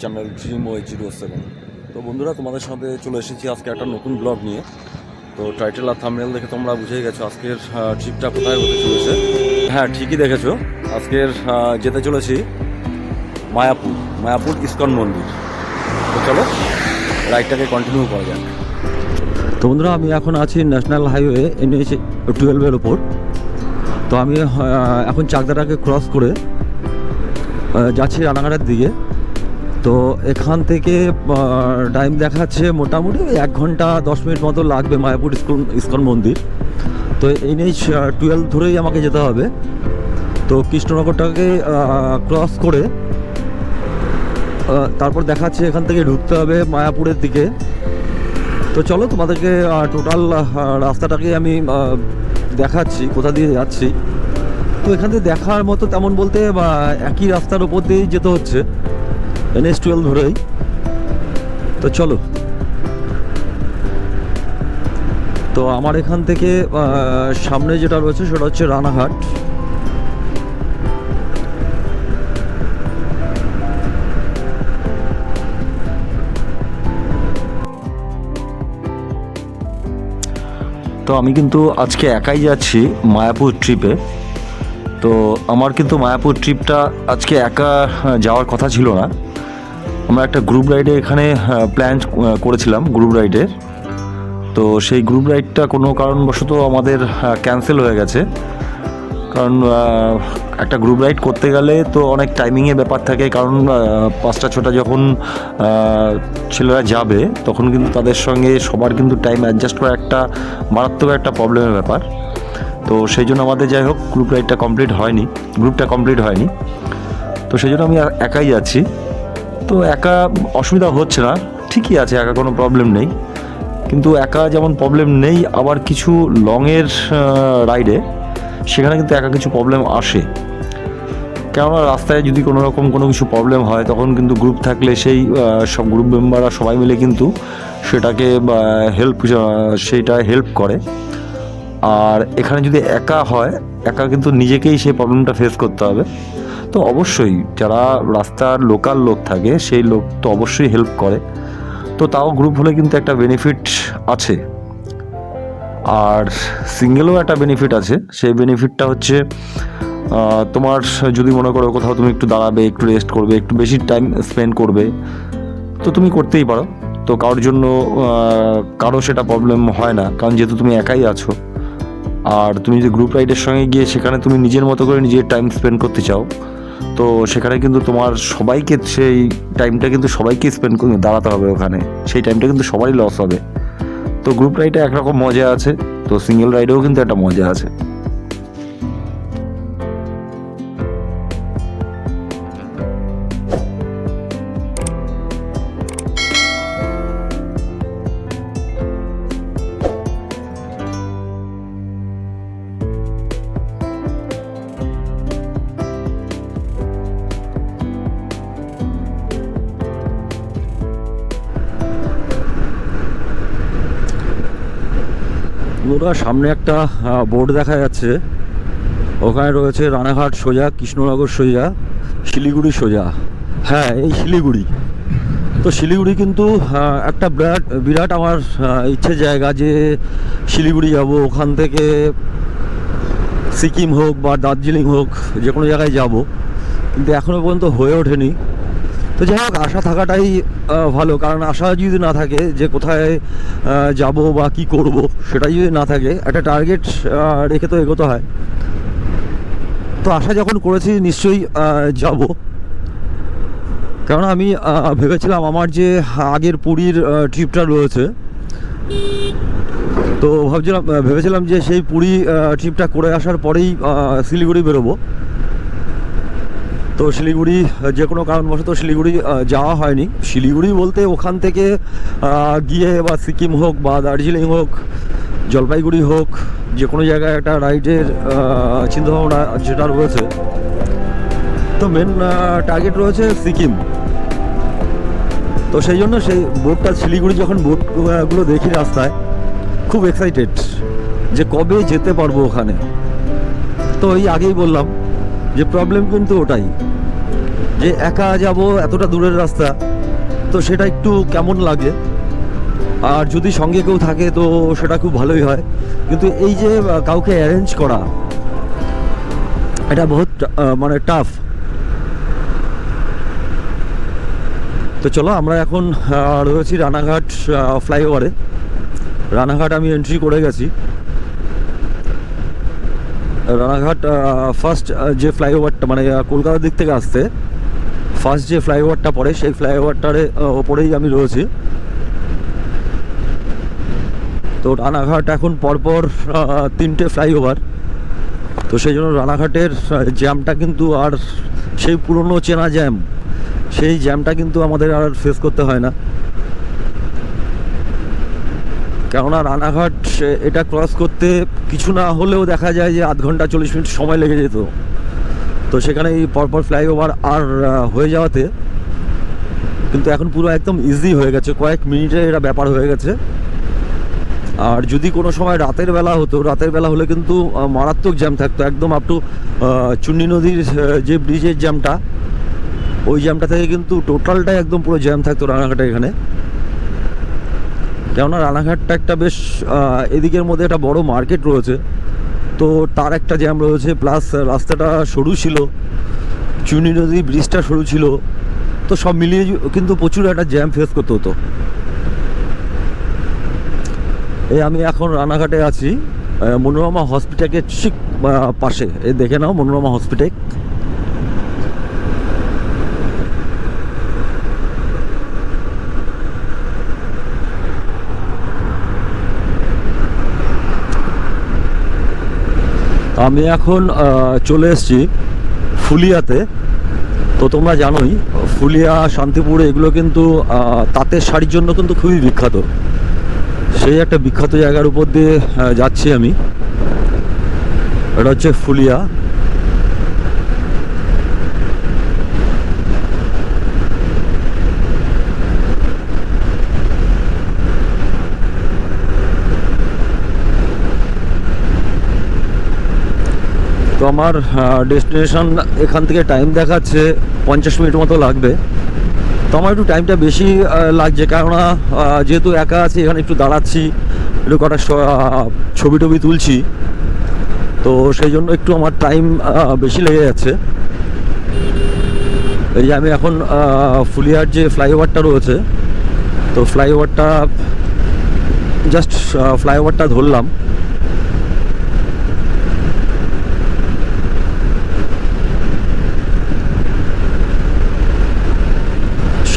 Channel Dream Way zero seven তো বন্ধুরা, তোমাদের সাথে চলে এসেছি আজকে একটা নতুন ব্লগ নিয়ে। তো টাইটেল আর থামনেল দেখে তোমরা বুঝেই গেছো আজকের ট্রিপটা কোথায় হতে চলেছে। হ্যাঁ ঠিকই দেখেছ। আজকের যেতে চলেছি মায়াপুর মায়াপুর ইস্কন মন্দির। তো চলো রাইডটাকে কন্টিনিউ করা যাক। তো বন্ধুরা, আমি এখন আছি ন্যাশনাল হাইওয়ে এনএইচ টুয়েলভের ওপর তো আমি এখন চাকদাটাকে ক্রস করে যাচ্ছি রানাঘাটের দিকে। তো এখান থেকে টাইম দেখাচ্ছে মোটামুটি এক ঘণ্টা দশ মিনিট মতো লাগবে মায়াপুর ইস্কন ইস্কন মন্দির। তো এনএইচ টুয়েলভ ধরেই আমাকে যেতে হবে। তো কৃষ্ণনগরটাকে ক্রস করে তারপর দেখাচ্ছে এখান থেকে ঢুকতে হবে মায়াপুরের দিকে। তো চলো তোমাদেরকে টোটাল রাস্তাটাকে আমি দেখাচ্ছি, কোথা দিয়ে যাচ্ছি। তো এখান থেকে দেখার মতো তেমন বলতে একই রাস্তার ওপর দিয়েই যেতে হচ্ছে। এনএস টুয়েলভ ধরেই। তো চলো। তো আমার এখান থেকে সামনে যেটা রয়েছে সেটা হচ্ছে রানাঘাট। তো আমি কিন্তু আজকে একাই যাচ্ছি মায়াপুর ট্রিপে। তো আমার কিন্তু মায়াপুর ট্রিপটা আজকে একা যাওয়ার কথা ছিল না। আমরা একটা গ্রুপ রাইডে এখানে প্ল্যান করেছিলাম গ্রুপ রাইডের তো সেই গ্রুপ রাইডটা কোনো কারণবশত আমাদের ক্যান্সেল হয়ে গেছে। কারণ একটা গ্রুপ রাইড করতে গেলে তো অনেক টাইমিংয়ের ব্যাপার থাকে। কারণ পাঁচটা, ছটা যখন ছেলেরা যাবে, তখন কিন্তু তাদের সঙ্গে সবার কিন্তু টাইম অ্যাডজাস্ট করা একটা মারাত্মক একটা প্রবলেমের ব্যাপার। তো সেই জন্য আমাদের যাই হোক গ্রুপ রাইডটা কমপ্লিট হয়নি গ্রুপটা কমপ্লিট হয়নি। তো সেই জন্য আমি একাই যাচ্ছি। তো একা অসুবিধা হচ্ছে না। ঠিকই আছে, একা কোনো প্রবলেম নেই। কিন্তু একা যেমন প্রবলেম নেই, আবার কিছু লংয়ের রাইডে সেখানে কিন্তু একা কিছু প্রবলেম আসে। কেননা রাস্তায় যদি কোনো রকম কোনো কিছু প্রবলেম হয়, তখন কিন্তু গ্রুপ থাকলে সেই সব গ্রুপ মেম্বাররা সবাই মিলে কিন্তু সেটাকে হেল্প সেইটা হেল্প করে। আর এখানে যদি একা হয়, একা কিন্তু নিজেকেই সেই প্রবলেমটা ফেস করতে হবে। তো অবশ্যই যারা রাস্তার লোকাল লোক থাকে, সেই লোক তো অবশ্যই হেল্প করে। তো তাও গ্রুপ হলে কিন্তু একটা বেনিফিট আছে। আর সিঙ্গেলও একটা বেনিফিট আছে। সেই বেনিফিটটা হচ্ছে তোমার যদি মনে করো কোথাও তুমি একটু দাঁড়াবে, একটু রেস্ট করবে, একটু বেশি টাইম স্পেন্ড করবে, তো তুমি করতেই পারো। তো কারোর জন্য কারও সেটা প্রবলেম হয় না। কারণ যেহেতু তুমি একাই আছো, আর তুমি যদি গ্রুপ রাইডের সঙ্গে গিয়ে সেখানে তুমি নিজের মতো করে নিজের টাইম স্পেন্ড করতে চাও তো সেখানে কিন্তু তোমার সবাইকে সেই টাইমটা কিন্তু সবাইকে স্পেন্ড করে দাঁড়াতে হবে ওখানে। সেই টাইমটা কিন্তু সবারই লস হবে। তো গ্রুপ রাইডে একরকম মজা আছে, তো সিঙ্গেল রাইডেও কিন্তু একটা মজা আছে। ওরা সামনে একটা বোর্ড দেখা যাচ্ছে। ওখানে রয়েছে রানাঘাট সোজা, কৃষ্ণনগর সোজা, শিলিগুড়ি সোজা। হ্যাঁ এই শিলিগুড়ি। তো শিলিগুড়ি কিন্তু একটা বিরাট বিরাট আমার ইচ্ছে জায়গা যে শিলিগুড়ি যাব। ওখান থেকে সিকিম হোক বা দার্জিলিং হোক, যে কোনো জায়গায় যাব। কিন্তু এখনও পর্যন্ত হয়ে ওঠেনি। তো যাই হোক, আশা থাকাটাই ভালো। কারণ আশা যদি না থাকে যে কোথায় যাব বা কি করব, সেটাই যদি না থাকে, একটা টার্গেট রেখে তো এগোতে হয়। তো আশা যখন করেছি, নিশ্চয়ই যাব। কারণ আমি ভেবেছিলাম আমার যে আগের পুরীর ট্রিপটা রয়েছে, তো ভাবছিলাম ভেবেছিলাম যে সেই পুরী ট্রিপটা করে আসার পরেই শিলিগুড়ি বেরোবো। তো শিলিগুড়ি যে কোনো কারণবশত শিলিগুড়ি যাওয়া হয়নি। শিলিগুড়ি বলতে ওখান থেকে গিয়ে বা সিকিম হোক বা দার্জিলিং হোক, জলপাইগুড়ি হোক, যে কোনো জায়গায় একটা রাইডের চিন্তাভাবনা যেটা রয়েছে। তো মেন টার্গেট রয়েছে সিকিম। তো সেই জন্য সেই বোটটা শিলিগুড়ি যখন বোটগুলো দেখি রাস্তায়, খুব এক্সাইটেড যে কবে যেতে পারব ওখানে। তো এই আগেই বললাম যে প্রবলেম কিন্তু ওটাই। যে একা যাব এতটা দূরের রাস্তা, তো সেটা একটু কেমন লাগে? আর যদি সঙ্গে কেউ থাকে, তো সেটা খুব ভালোই হয়। কিন্তু এই যে কাউকে অ্যারেঞ্জ করা, এটা বহুত মানে টাফ তো চলো, আমরা এখন রয়েছি রানাঘাট ফ্লাইওভারে রানাঘাট আমি এন্ট্রি করে গেছি। রানাঘাট ফার্স্ট যে ফ্লাইওভারটা মানে কলকাতার দিক থেকে আসতে ফার্স্ট যে ফ্লাইওভারটা পড়ে, সেই ফ্লাইওভারটার ওপরেই আমি রয়েছি। তো রানাঘাট এখন পরপর তিনটে ফ্লাইওভার। তো সেই জন্য রানাঘাটের জ্যামটা কিন্তু আর সেই পুরনো চেনা জ্যাম, সেই জ্যামটা কিন্তু আমাদের আর ফেস করতে হয় না। কেননা রানাঘাট এটা ক্রস করতে কিছু না হলেও দেখা যায় যে আধ ঘণ্টা চল্লিশ মিনিট সময় লেগে যেত। তো সেখানে এই পরপর ফ্লাইওভার আর হয়ে যাওয়াতে কিন্তু এখন পুরো একদম ইজি হয়ে গেছে। কয়েক মিনিটে এটা ব্যাপার হয়ে গেছে। আর যদি কোনো সময় রাতের বেলা হতো, রাতের বেলা হলে কিন্তু মারাত্মক জ্যাম থাকতো। একদম আপ টু চুন্নি নদীর যে ব্রিজের জ্যামটা ওই জ্যামটা থেকে কিন্তু টোটালটাই একদম পুরো জ্যাম থাকতো রানাঘাটে এখানে। কেননা রানাঘাটটা একটা বেশ এদিকের মধ্যে একটা বড় মার্কেট রয়েছে। তো তার একটা জ্যাম রয়েছে প্লাস রাস্তাটা সরু ছিল, চুনি নদী ব্রিজটা সরু ছিল, তো সব মিলিয়ে কিন্তু প্রচুর একটা জ্যাম ফেস করতে হতো। এই আমি এখন রানাঘাটে আছি মনোরমা হসপিটালের ঠিক পাশে, এ দেখে নাও মনোরমা হসপিটাল আমি এখন চলে এসেছি ফুলিয়াতে। তো তোমরা জানোই, ফুলিয়া, শান্তিপুরে এগুলো কিন্তু তাঁতের শাড়ির জন্য কিন্তু খুবই বিখ্যাত। সেই একটা বিখ্যাত জায়গার উপর দিয়ে যাচ্ছি আমি। এটা হচ্ছে ফুলিয়া। তো আমার ডেস্টিনেশন এখান থেকে টাইম দেখাচ্ছে, পঞ্চাশ মিনিট মতো লাগবে। তো আমার একটু টাইমটা বেশি লাগছে কেননা যেহেতু একা আছি, এখানে একটু দাঁড়াচ্ছি, একটু কটা ছবি টবি তুলছি। তো সেই জন্য একটু আমার টাইম বেশি লেগে যাচ্ছে। এই যে আমি এখন ফুলিয়ার যে ফ্লাইওভারটা রয়েছে, তো ফ্লাইওভারটা জাস্ট ফ্লাইওভারটা ধরলাম।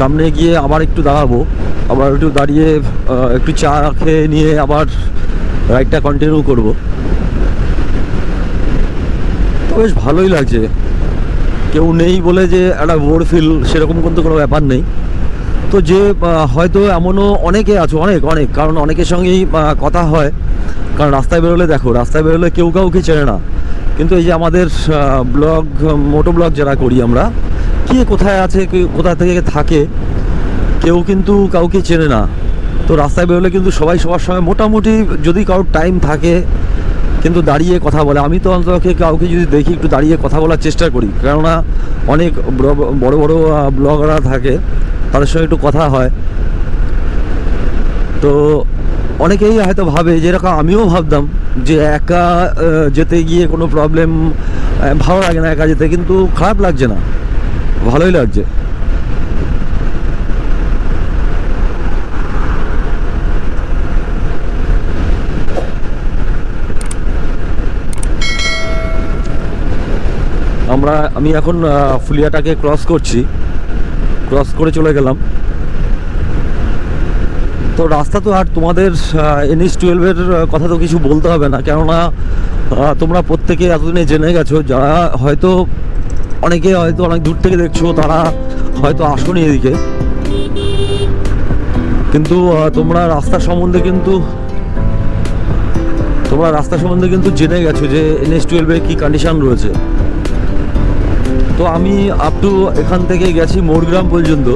সামনে গিয়ে আবার একটু দাঁড়াবো। আবার একটু দাঁড়িয়ে একটু চা খেয়ে নিয়ে আবার রাইডটা কন্টিনিউ করব। তো বেশ ভালোই লাগছে। কেউ নেই বলে যে একটা বোর ফিল সেরকম কিন্তু কোনো ব্যাপার নেই। তো যে হয়তো এমনও অনেকে আছে, অনেক অনেক, কারণ অনেকের সঙ্গেই কথা হয়। কারণ রাস্তায় বেরোলে দেখো, রাস্তায় বেরোলে কেউ কাউকে চেনে না। কিন্তু এই যে আমাদের ব্লগ মোটো ব্লগ যারা করি আমরা কে কোথায় আছে কোথা থেকে থাকে, কেউ কিন্তু কাউকে চেনে না। তো রাস্তায় বেরোলে কিন্তু সবাই সবার সঙ্গে মোটামুটি যদি কারোর টাইম থাকে, কিন্তু দাঁড়িয়ে কথা বলে। আমি তো অন্তত কাউকে যদি দেখি, একটু দাঁড়িয়ে কথা বলার চেষ্টা করি। কেননা অনেক বড় বড় ব্লগাররা থাকে, তাদের সঙ্গে একটু কথা হয়। তো অনেকেই হয়তো ভাবে, যেরকম আমিও ভাবতাম যে একা যেতে গিয়ে কোনো প্রবলেম ভালো লাগে না একা যেতে, কিন্তু খারাপ লাগছে না। ভালোই লাগছে। আমরা, আমি এখন ফুলিয়াটাকে ক্রস করছি। ক্রস করে চলে গেলাম। তো রাস্তা তো আর তোমাদের এনএস টুয়েলভের কথা তো কিছু বলতে হবে না। কেননা তোমরা প্রত্যেকে এতদিনে জেনে গেছো, যারা হয়তো অনেকে হয়তো অনেক দূর থেকে দেখছ, তারা হয়তো আসনি এদিকে। কিন্তু তোমরা রাস্তা সম্বন্ধে কিন্তু, তোমরা রাস্তা সম্বন্ধে কিন্তু জেনে গেছো যে এনএস টুয়েলভের কী কন্ডিশন রয়েছে। তো আমি আপ টু এখান থেকে গেছি মোরগ্রাম পর্যন্ত।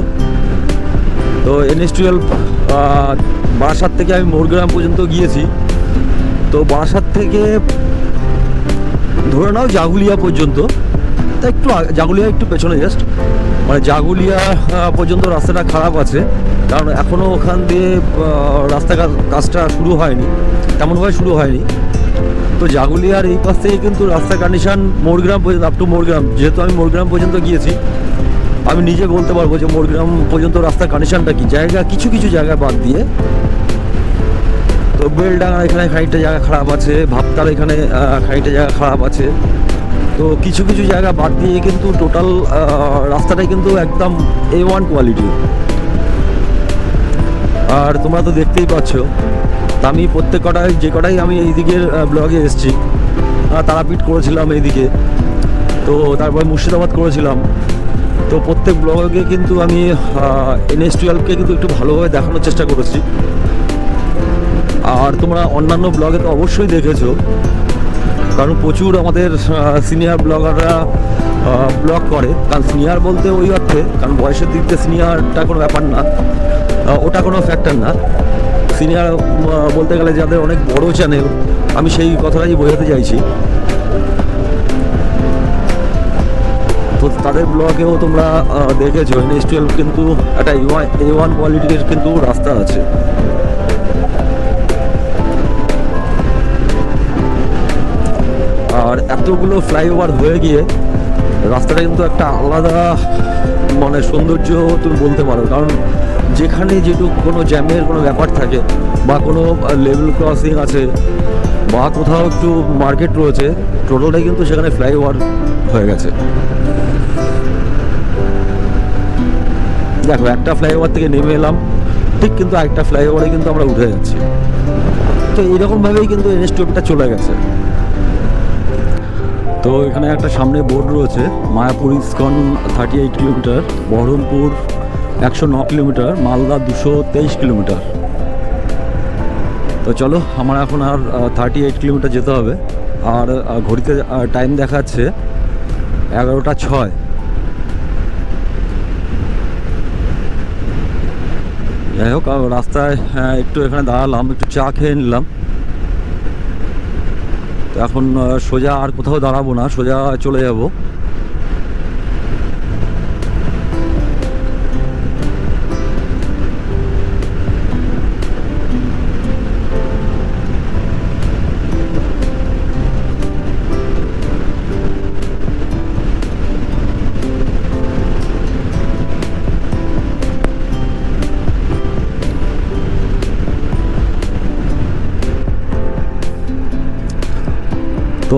তো এনএস টুয়েলভ বারাসাত থেকে আমি মোরগ্রাম পর্যন্ত গিয়েছি। তো বারাসাত থেকে ধরে নাও জাগুলিয়া পর্যন্ত। তা একটু জাগুলিয়া একটু পেছনে জাস্ট মানে জাগুলিয়া পর্যন্ত রাস্তাটা খারাপ আছে। কারণ এখনও ওখান দিয়ে রাস্তা কাজটা শুরু হয়নি। তেমনভাবে শুরু হয়নি। তো জাগুলিয়ার এই পাশ থেকে কিন্তু রাস্তার কন্ডিশন মোরগ্রাম পর্যন্ত আপ টু মোরগ্রাম। যেহেতু আমি মোরগ্রাম পর্যন্ত গিয়েছি, আমি নিজে বলতে পারব যে মোরগ্রাম পর্যন্ত রাস্তার কন্ডিশনটা কি? জায়গা, কিছু কিছু জায়গা বাদ দিয়ে। তো বেলডাঙ্গা এখানে খানিকটা জায়গা খারাপ আছে ভাবতার এখানে খানিকটা জায়গা খারাপ আছে। তো কিছু কিছু জায়গা বাদ দিয়ে কিন্তু টোটাল রাস্তাটাই কিন্তু একদম এ ওয়ান কোয়ালিটি আর তোমরা তো দেখতেই পাচ্ছ, আমি প্রত্যেক কটাই যে কটাই আমি এই দিকের ব্লগে এসেছি তারাপীঠ করেছিলাম এইদিকে, তো তারপর মুর্শিদাবাদ করেছিলাম। তো প্রত্যেক ব্লগে কিন্তু আমি এনএস টুয়েলভকে কিন্তু একটু ভালোভাবে দেখানোর চেষ্টা করেছি। আর তোমরা অন্যান্য ব্লগে তো অবশ্যই দেখেছ কারণ প্রচুর আমাদের সিনিয়র ব্লগাররা ব্লগ করে। কারণ সিনিয়র বলতে ওই অর্থে, কারণ বয়সের দিক দিয়ে সিনিয়রটা কোনো ব্যাপার না। ওটা কোনো ফ্যাক্টর না। সিনিয়র বলতে গেলে যাদের অনেক বড় চ্যানেল আমি সেই কথাটাই বোঝাতে চাইছি। তো তাদের ব্লগেও তোমরা দেখেছ এনএস টুয়েলভ কিন্তু একটা এ ওয়ান কোয়ালিটির কিন্তু রাস্তা আছে। এতগুলো ফ্লাইওভার হয়ে গিয়ে রাস্তাটা কিন্তু একটা আলাদা মানে সৌন্দর্য তুমি বলতে পারো। কারণ যেখানে যেটুকু কোনো জ্যামের কোনো ব্যাপার থাকে বা কোনো লেভেল ক্রসিং আছে বা কোথাও একটু মার্কেট রয়েছে টোটালটাই কিন্তু সেখানে ফ্লাইওভার হয়ে গেছে। দেখো, একটা ফ্লাইওভার থেকে নেমে এলাম, ঠিক কিন্তু আরেকটা ফ্লাইওভারে কিন্তু আমরা উঠে যাচ্ছি। তো এইরকমভাবেই কিন্তু এনএসটিওটা চলে গেছে। তো এখানে একটা সামনে বোর্ড রয়েছে, Mayapur ISKCON thirty eight kilometre, Baharampur একশো ন কিলোমিটার, মালদা দুশো তেইশ কিলোমিটার। তো চলো, আমার এখন আর থার্টি এইট কিলোমিটার যেতে হবে। আর ঘড়িতে টাইম দেখাচ্ছে এগারোটা ছয়। যাই হোক রাস্তায় একটু এখানে দাঁড়ালাম, একটু চা খেয়ে নিলাম। এখন সোজা আর কোথাও দাঁড়াবো না সোজা চলে যাব।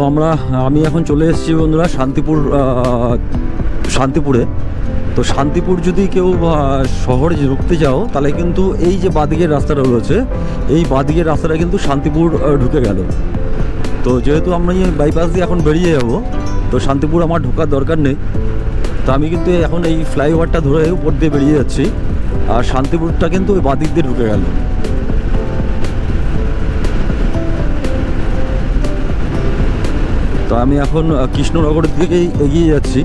আমরা, আমি এখন চলে এসেছি বন্ধুরা শান্তিপুর শান্তিপুরে। তো শান্তিপুর যদি কেউ শহরে ঢুকতে যাও তাহলে কিন্তু এই যে বাদিকের রাস্তাটা রয়েছে, এই বাদিকের রাস্তাটা কিন্তু শান্তিপুর ঢুকে গেল। তো যেহেতু আমরা এই বাইপাস দিয়ে এখন বেরিয়ে যাব, তো শান্তিপুর আমার ঢোকার দরকার নেই। তো আমি কিন্তু এখন এই ফ্লাইওভারটা ধরে উপর দিয়ে বেরিয়ে যাচ্ছি। আর শান্তিপুরটা কিন্তু ওই বাদিক দিয়ে ঢুকে গেল। তো আমি এখন কৃষ্ণনগরের দিকেই এগিয়ে যাচ্ছি।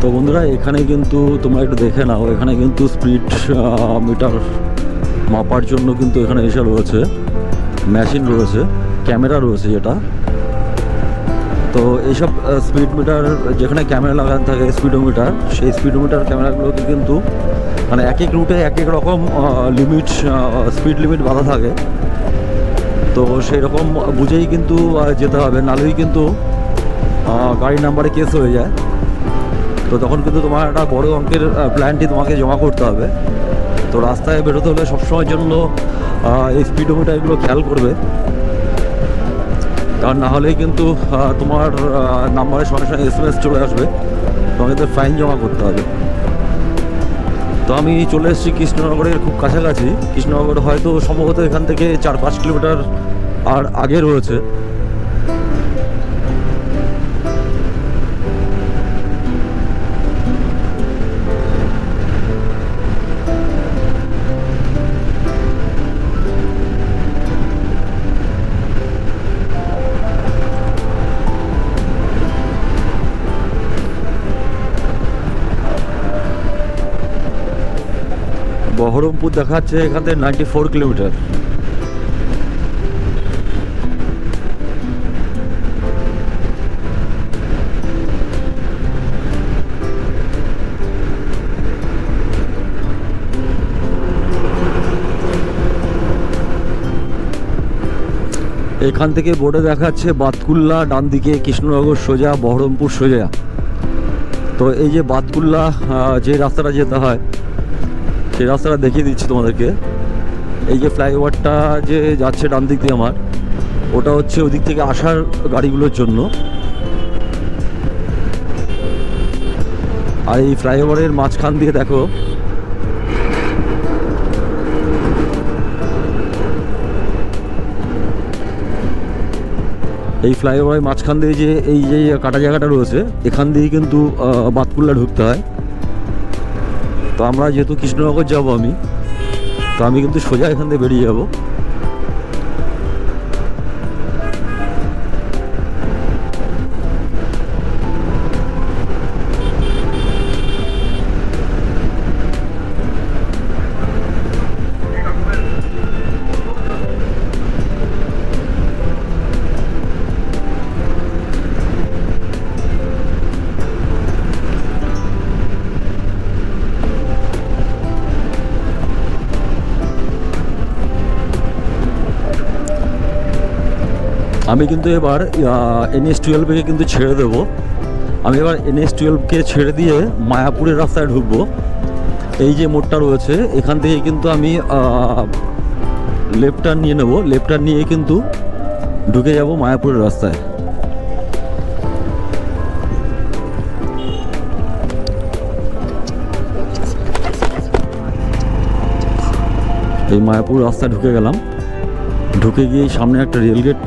তো বন্ধুরা, এখানে কিন্তু তোমরা একটু দেখে নাও, এখানে কিন্তু স্পিড মিটার মাপার জন্য কিন্তু এখানে এসে রয়েছে। মেশিন রয়েছে ক্যামেরা রয়েছে যেটা। তো এইসব স্পিড মিটার যেখানে ক্যামেরা লাগানো থাকে স্পিডোমিটার সেই স্পিডোমিটার ক্যামেরাগুলোকে কিন্তু মানে এক এক রুটে এক এক রকম লিমিট স্পিড লিমিট বাঁধা থাকে। তো সেই রকম বুঝেই কিন্তু যেতে হবে। নাহলেই কিন্তু গাড়ির নাম্বারে কেস হয়ে যায়। তো তখন কিন্তু তোমার একটা বড় অঙ্কের প্ল্যানটি তোমাকে জমা করতে হবে। তো রাস্তায় বেরোতে হলে সবসময়ের জন্য স্পিডোমিটার এগুলো খেয়াল করবে। কারণ না হলেই কিন্তু তোমার নাম্বারের সঙ্গে সঙ্গে এস এম এস চলে আসবে। তোমাকে তো ফাইন জমা করতে হবে। তো আমি চলে এসেছি কৃষ্ণনগরের খুব কাছাকাছি। কৃষ্ণনগর হয়তো সম্ভবত এখান থেকে চার পাঁচ কিলোমিটার আর আগে রয়েছে। বহরমপুর দেখাচ্ছে এখান থেকে নাইনটি ফোর কিলোমিটার এখান থেকে বোর্ডে দেখাচ্ছে বাতকুল্লা, ডান দিকে কৃষ্ণনগর সোজা, বহরমপুর সোজা। তো এই যে বাতকুল্লা যে রাস্তাটা যেতে হয় সেই রাস্তাটা দেখিয়ে দিচ্ছি তোমাদেরকে। এই যে ফ্লাইওভারটা যে যাচ্ছে ডান দিক দিয়ে আমার, ওটা হচ্ছে ওদিক থেকে আসার গাড়িগুলোর জন্য। আর এই ফ্লাইওভারের মাঝখান দিয়ে দেখো। এই ফ্লাইওভারের মাঝখান দিয়ে যে এই যে কাটা জায়গাটা রয়েছে, এখান দিয়ে কিন্তু বাতকুল্লা ঢুকতে হয়। তো আমরা যেহেতু কৃষ্ণনগর যাব আমি তো আমি কিন্তু সোজা এখান থেকে বেরিয়ে যাব। আমি কিন্তু এবার এনএস টুয়েলভকে কিন্তু ছেড়ে দেবো। আমি এবার এনএস টুয়েলভকে ছেড়ে দিয়ে মায়াপুরের রাস্তায় ঢুকবো। এই যে মোড়টা রয়েছে, এখান থেকে কিন্তু আমি লেফট টার্ন নিয়ে নেব। লেফট টার্ন নিয়ে কিন্তু ঢুকে যাব মায়াপুরের রাস্তায়। এই মায়াপুর রাস্তায় ঢুকে গেলাম। ঢুকে গিয়ে সামনে একটা রেলগেট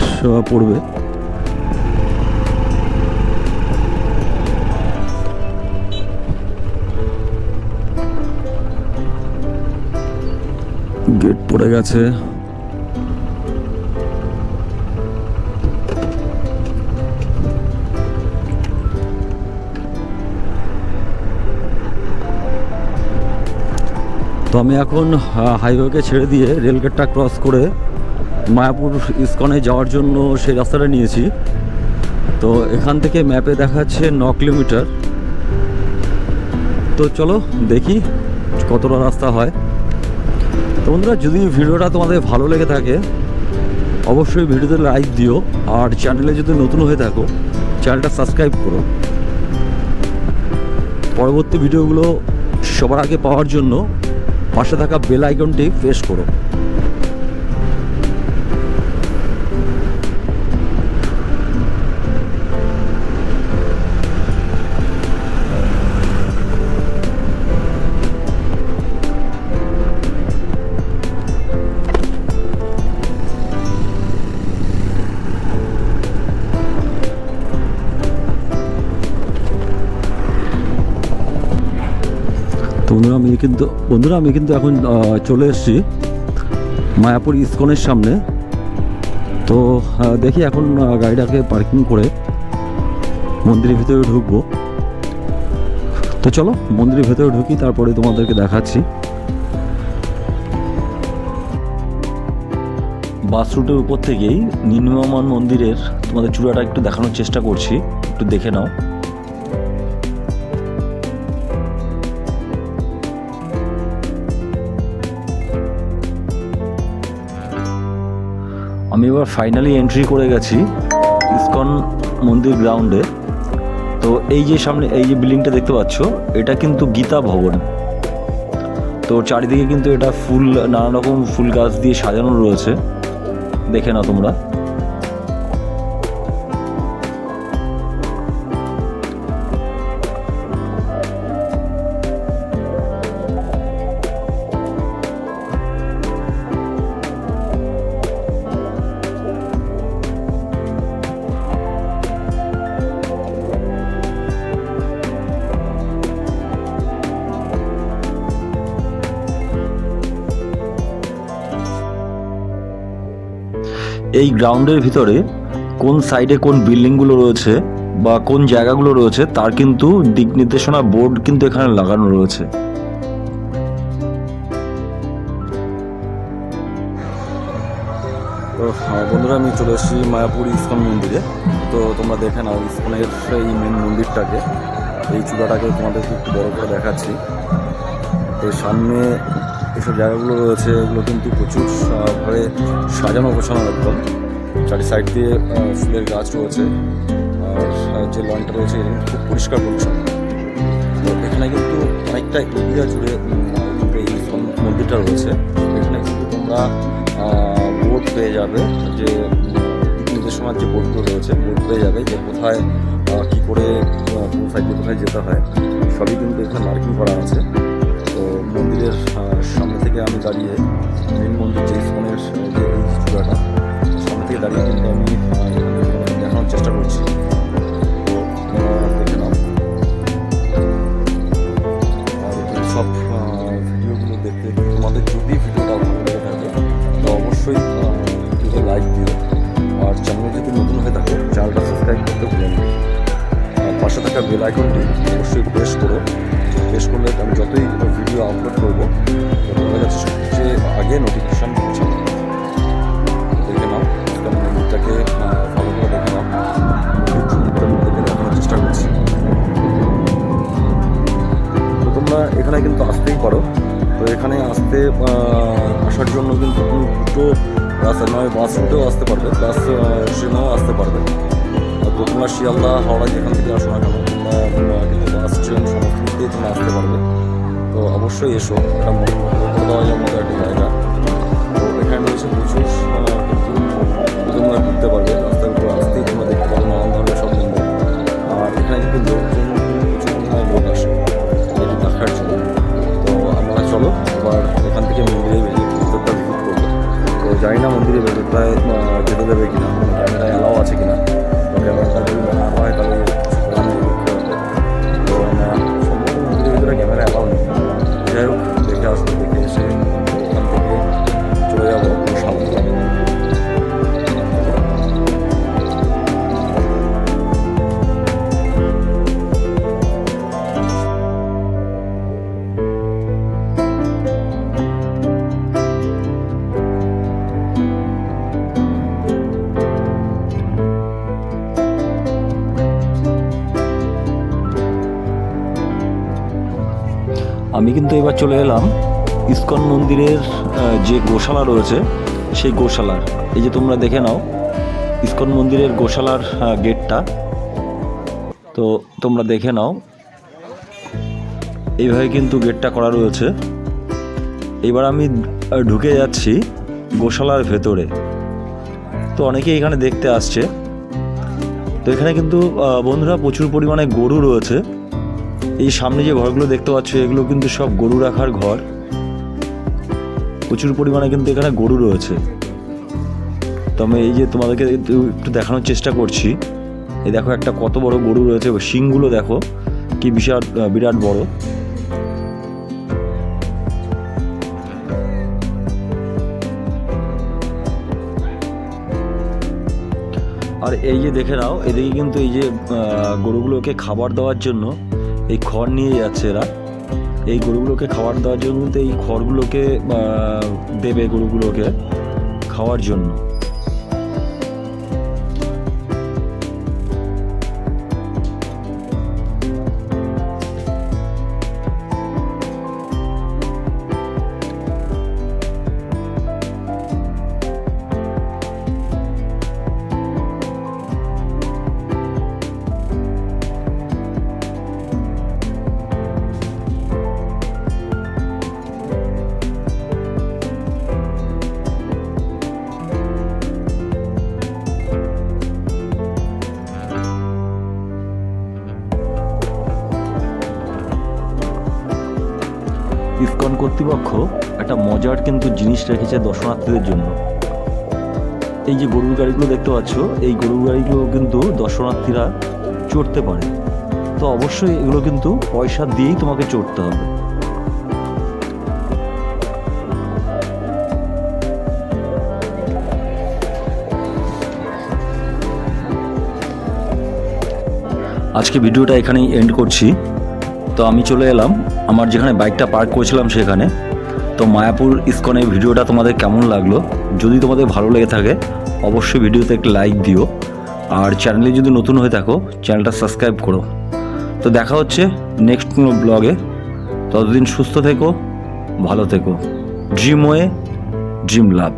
পড়বে। গেট পড়ে গেছে। তো আমি এখন হাইওয়েকে ছেড়ে দিয়ে রেলগেটটা ক্রস করে মায়াপুর ইস্কনে যাওয়ার জন্য সেই রাস্তাটা নিয়েছি। তো এখান থেকে ম্যাপে দেখাচ্ছে ন কিলোমিটার। তো চলো দেখি কতটা রাস্তা হয়। তো বন্ধুরা, যদি ভিডিওটা তোমাদের ভালো লেগে থাকে, অবশ্যই ভিডিওতে লাইক দিও আর চ্যানেলে যদি নতুন হয়ে থাকো, চ্যানেলটা সাবস্ক্রাইব করো। পরবর্তী ভিডিওগুলো সবার আগে পাওয়ার জন্য পাশে থাকা বেল আইকনটি প্রেস করো। বন্ধুরা, আমি কিন্তু, বন্ধুরা, আমি কিন্তু এখন চলে এসেছি মায়াপুর ইস্কনের সামনে। তো দেখি এখন গাড়িটাকে পার্কিং করে মন্দিরের ভিতরে ঢুকবো। তো চলো, মন্দিরের ভেতরে ঢুকি, তারপরে তোমাদেরকে দেখাচ্ছি। বাস রুটের উপর থেকেই নিম্নমান মন্দিরের তোমাদের চূড়াটা একটু দেখানোর চেষ্টা করছি, একটু দেখে নাও। আমি এবার ফাইনালি এন্ট্রি করে গেছি ইস্কন মন্দির গ্রাউন্ডে তো এই যে সামনে, এই যে বিল্ডিংটা দেখতে পাচ্ছ, এটা কিন্তু গীতা ভবন। তো চারিদিকে কিন্তু এটা ফুল নানা রকম ফুল গাছ দিয়ে সাজানো রয়েছে। দেখে নাও তোমরা। এই গ্রাউন্ডের ভিতরে কোন সাইডে কোন বিল্ডিংগুলো রয়েছে বা কোন জায়গাগুলো রয়েছে তার কিন্তু দিক নির্দেশনা বোর্ড কিন্তু এখানে লাগানো রয়েছে। বন্ধুরা, আমি চলে এসেছি মায়াপুর ইস্কন মন্দিরে। তো, তোমরা দেখে নাও, ইস্কনের এই মেন মন্দিরটাকে। এই চূড়াটাকে তোমাদেরকে একটু বড় করে দেখাচ্ছি। তো সামনে এসব জায়গাগুলো রয়েছে, এগুলো কিন্তু প্রচুর ভাবে সাজানো গোছানো একদম। চারি সাইড দিয়ে ফুলের গাছ রয়েছে, আর যে লনটা রয়েছে এটা খুব পরিষ্কার পরিচ্ছন্ন। তো এখানে কিন্তু অনেকটা এরিয়া জুড়ে এই মন্দিরটা রয়েছে। এখানে কিন্তু তোমরা বোর্ড পেয়ে যাবে যে নির্দেশনার যে বোর্ডগুলো রয়েছে বোর্ড পেয়ে যাবে যে কোথায় কি করে কোন সাইডে কোথায় যেতে হয়। সবই কিন্তু এখানে মার্কিং করা আছে। তো মন্দিরের সামনে থেকে আমি দাঁড়িয়ে মেন মন্দির যে আহ, যে চূড়াটা সামনে থেকে দাঁড়িয়ে কিন্তু আমি দেখানোর চেষ্টা করছি। সব ভিডিওগুলো দেখতে তোমাদের যদি ভিডিওটা ভালো লেগে থাকে তো অবশ্যই ভিডিওতে লাইক দিও। আর চ্যানেলে যদি নতুন হয়ে থাকো চ্যানেলটা সাবস্ক্রাইব করতে ভুলে না। পাশে থাকা বেল আইকনটি অবশ্যই প্রেস করো। প্রেস করলে আমি যতই ভিডিও আপলোড করব তোমাদের কাছে সবচেয়ে আগে নোটিফিকেশান দেখে নাও মন্দিরটাকে আহ, করে দেখে নাও। চেষ্টা করছি। তো তোমরা এখানে কিন্তু আসতেই পারো। তো এখানে আসতে আসার জন্য কিন্তু তুমি দুটো রাস্তা নয় বাস রুটেও আসতে পারবে। প্লাস ট্রেনেও আসতে পারবে। তো তোমরা শিয়ালদা এসো একটা জায়গা। তো এখানে রয়েছে ঘুরতে পারবে। রাস্তার ধরনের আর এখানে কিন্তু লোক আসে। দেখার জন্য। তো আমরা চলো এখান থেকে মন্দিরে তো জানি না মন্দিরে ভেতরটায় যেতে দেবে কিনা ক্যামেরা অ্যালাও আছে কিনা। ক্যামেরাটা যদি হয়, তাহলে এবার চলে এলাম ইস্কন মন্দিরের যে গোশালা রয়েছে, সেই গোশালার। এই যে তোমরা দেখে নাও, ইস্কন মন্দিরের গোশালার গেটটা। তো তোমরা দেখে নাও, এইভাবে কিন্তু গেটটা করা রয়েছে। এবার আমি ঢুকে যাচ্ছি গোশালার ভেতরে। তো অনেকে এখানে দেখতে আসছে। তো এখানে কিন্তু বন্ধুরা প্রচুর পরিমাণে গরু রয়েছে। এই সামনে যে ঘরগুলো দেখতে পাচ্ছ, এগুলো কিন্তু সব গরু রাখার ঘর। প্রচুর পরিমাণে কিন্তু এখানে গরু রয়েছে। তো আমি এই যে তোমাদেরকে একটু দেখানোর চেষ্টা করছি। এই দেখো একটা কত বড় গরু রয়েছে, শিংগুলো দেখো, কি বিশাল, বিরাট বড়। আর এই যে দেখে নাও, এদিকে কিন্তু এই যে গরুগুলোকে খাবার দেওয়ার জন্য এই খড় নিয়ে যাচ্ছে এরা। এই গরুগুলোকে খাবার দেওয়ার জন্য এই খড়গুলোকে দেবে গরুগুলোকে খাওয়ার জন্য। একটা মজার কিন্তু জিনিস রেখেছে দর্শনার্থীদের জন্য। এই যে গরুর গাড়িগুলো দেখতে পাচ্ছ, এই গরুর গাড়িগুলো কিন্তু দর্শনার্থীরা চড়তে পারে। তো অবশ্যই এগুলো কিন্তু পয়সা দিয়েই তোমাকে চড়তে হবে। আজকে ভিডিওটা এখানেই এন্ড করছি। তো আমি চলে এলাম। আমার যেখানে বাইকটা পার্ক করেছিলাম সেখানে। তো মায়াপুর ইস্কনের ভিডিওটা তোমাদের কেমন লাগল? যদি তোমাদের ভালো লেগে থাকে, অবশ্যই ভিডিওতে একটা লাইক দিও। আর চ্যানেলে যদি নতুন হয়ে থাকো চ্যানেলটা সাবস্ক্রাইব করো। তো দেখা হচ্ছে নেক্সট কোনো ব্লগে ততদিন সুস্থ থেকো, ভালো থেকো। ড্রিম ওয়ে ড্রিম লাভ